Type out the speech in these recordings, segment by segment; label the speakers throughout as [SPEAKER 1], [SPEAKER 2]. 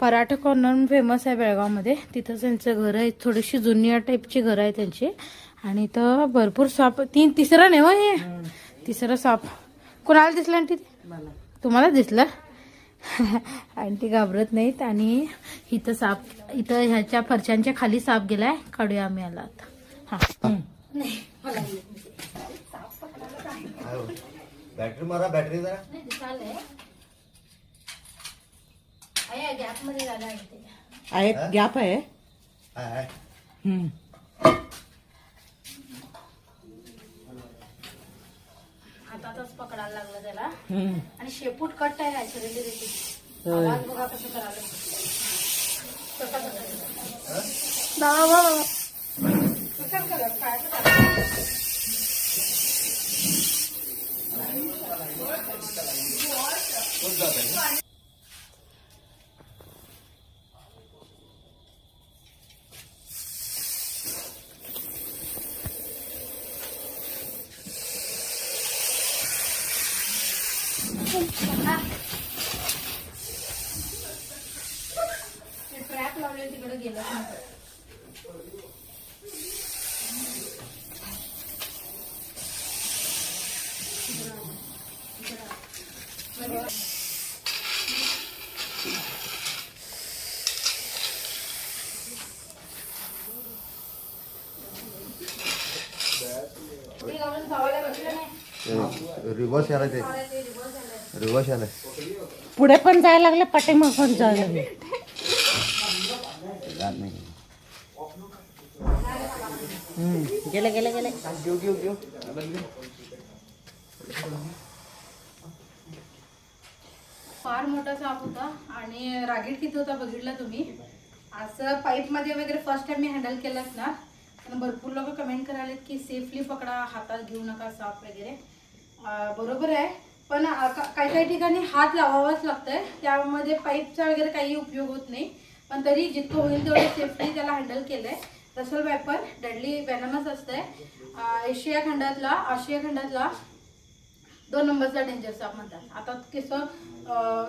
[SPEAKER 1] Paratha corner famous आहे बेळगावमध्ये. तिथं त्यांचं घर आहे. थोडीशी जुनी टाईपची घर आहे त्यांची. आणि इथं भरपूर साप तीन तिसरं नाही हो हे? तिसरं साप. कोणाला दिसलं आंटी? तुम्हाला दिसलं? आंटी घाबरत नाहीत आणि इथं साप इथं ह्याच्या फरच्यांच्या खाली साप गेलाय. काढूया आम्ही आला आता. हा.
[SPEAKER 2] बॅटरी मारा बॅटरी जरा
[SPEAKER 1] नाही दिसालंय आहे गॅपमध्ये आहे ते.
[SPEAKER 3] आहे गॅप आहे हम्म.
[SPEAKER 1] हातातच पकडायला लागलं त्याला
[SPEAKER 3] हम्म.
[SPEAKER 1] आणि शेपूट कट आहे नॅचरली त्याची
[SPEAKER 3] होय.
[SPEAKER 1] आवाज बघा कसं करायला कसा करायला? बाबा, बाबा. कसा करायला? पायाचं करायला? ते ट्रॅप लावले तिकडे गेलं.
[SPEAKER 2] रिवर्स यायला ते. रिवर्स
[SPEAKER 3] पुढे पण जायला लागले पाठीमाग पण जायला लागले.
[SPEAKER 2] जात नाही.
[SPEAKER 3] हम्म. गेले गेले गेले.
[SPEAKER 2] घेऊ घेऊ घेऊ
[SPEAKER 1] फार मोठा साप होता आणि रागीट किती होता बघितला तुम्ही. असं पाईपमध्ये वगैरे फर्स्ट टाइम मी हँडल केलाच ना. पण भरपूर लोक कमेंट करायला की सेफली पकडा हातात घेऊ नका साप वगैरे. अं, बरोबर आहे. पण काही काही ठिकाणी हात लावावाच लागतंय. त्यामध्ये पाईपचा वगैरे काही उपयोग होत नाही. पण तरी जितकं होईल तेवढं सेफली त्याला हँडल केलंय. रसल वेपन डेडली वेनमस असतंय. एशिया खंडातला आशिया खंडातला दोन नंबरचा डेंजर साप म्हणतात. आता कसं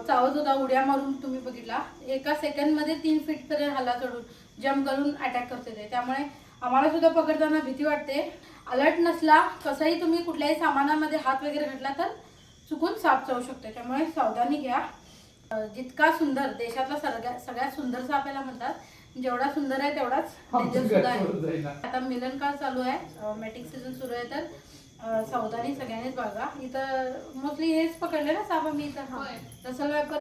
[SPEAKER 1] चावत होता उड्या मारून तुम्ही बघितला. एका सेकंडमध्ये तीन फीटपर्यंत हल्ला चढून जम्प करून अटॅक करते ते त्यामुळे आम्हाला सुद्धा पकडताना भीती वाटते. अलर्ट नसला कसंही तुम्ही कुठल्याही सामानामध्ये हात वगैरे घातला तर चुकून साप चावू शकते. त्यामुळे सावधानी घ्या. जितका सुंदर देशातला सगळ्यात सगळ्यात सुंदर साप याला म्हणतात. जेवढा सुंदर आहे तेवढाच डेंजर सुद्धा आहे. आता मिलन काळ चालू आहे. मॅटिक सीझन सुरू आहे तर सावधानी सगळ्यांनीच बघा इथं मोस्टली हेच पकडले ना साप आम्ही इथं? व्यापार